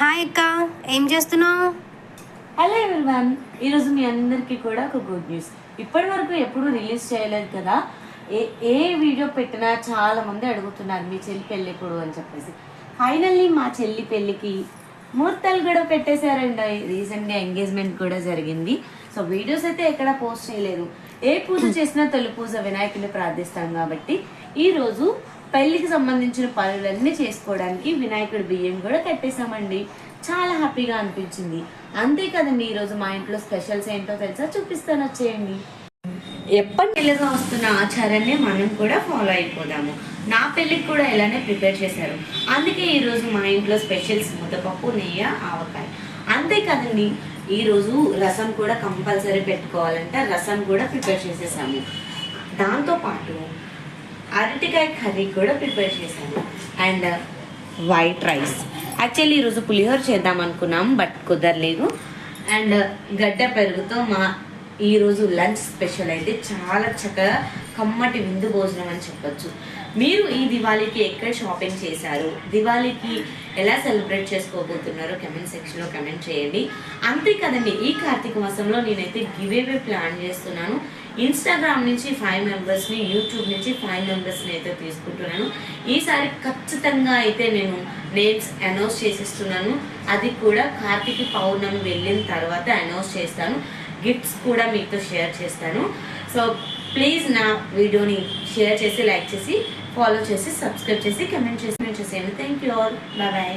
Hi అక్క ఏం చేస్తున్నావు? హలో ఎవరివన్ ఈరోజు మీ అందరికీ కూడా ఒక గుడ్ న్యూస్ ఇప్పటి వరకు ఎప్పుడు రిలీజ్ చేయలేదు కదా? ఏ ఏ వీడియో పెట్టినా చాలా మంది అడుగుతున్నారు మీ చెల్లి పెళ్ళి ఎప్పుడు అని చెప్పేసి. ఫైనల్లీ మా చెల్లి పెళ్ళికి ముహూర్తాలు కూడా పెట్టేశారండి. రీసెంట్గా ఎంగేజ్మెంట్ కూడా జరిగింది. సో వీడియోస్ అయితే ఎక్కడ పోస్ట్ చేయలేదు. ఏ పూజ చేసినా తొలి పూజ వినాయకుని ప్రార్థిస్తాం కాబట్టి ఈరోజు పెళ్ళికి సంబంధించిన పనులన్నీ చేసుకోవడానికి వినాయకుడి బియ్యం కూడా కట్టేశామండి. చాలా హ్యాపీగా అనిపించింది. అంతే కదండి ఈరోజు మా ఇంట్లో స్పెషల్స్ ఏంటో తెలుసా? చూపిస్తాను వచ్చేయండి. ఎప్పటి నెలగా వస్తున్న ఆచారాన్ని మనం కూడా ఫాలో అయిపోదాము. నా పెళ్ళికి కూడా ఇలానే ప్రిపేర్ చేశారు. అందుకే ఈరోజు మా ఇంట్లో స్పెషల్స్ ముద్దపప్పు నెయ్యి ఆవకాయ. అంతే కదండి ఈరోజు రసం కూడా కంపల్సరీ పెట్టుకోవాలంటే. రసం కూడా ప్రిపేర్ చేసేసాము. దాంతోపాటు అరటికాయ కర్రీ కూడా ప్రిపేర్ చేశాను. అండ్ వైట్ రైస్ యాక్చువల్లీ ఈరోజు పులిహోర చేద్దాం అనుకున్నాం బట్ కుదరలేదు. అండ్ గడ్డ పెరుగుతో మా ఈరోజు లంచ్ స్పెషల్ అయితే చాలా చక్కగా కమ్మటి విందు భోజనం అని చెప్పొచ్చు. మీరు ఈ దివాళీకి ఎక్కడ షాపింగ్ చేశారు? దివాళీకి ఎలా సెలబ్రేట్ చేసుకోబోతున్నారో కమెంట్ సెక్షన్లో కమెంట్ చేయండి. అంతే కదండి ఈ కార్తీక మాసంలో నేనైతే గివ్ అవే ప్లాన్ చేస్తున్నాను. ఇన్స్టాగ్రామ్ నుంచి ఫైవ్ మెంబర్స్ని యూట్యూబ్ నుంచి ఫైవ్ మెంబర్స్ని అయితే తీసుకుంటున్నాను. ఈసారి ఖచ్చితంగా అయితే నేను నేమ్స్ అనౌన్స్ చేసిస్తున్నాను. అది కూడా కార్తీక పౌర్ణమి వెళ్ళిన తర్వాత అనౌన్స్ చేస్తాను. గిఫ్ట్స్ కూడా మీతో షేర్ చేస్తాను. సో ప్లీజ్ నా వీడియోని షేర్ చేసి లైక్ చేసి ఫాలో చేసి సబ్స్క్రైబ్ చేసి కమెంట్ చేసి చేసేయండి. Thank you all bye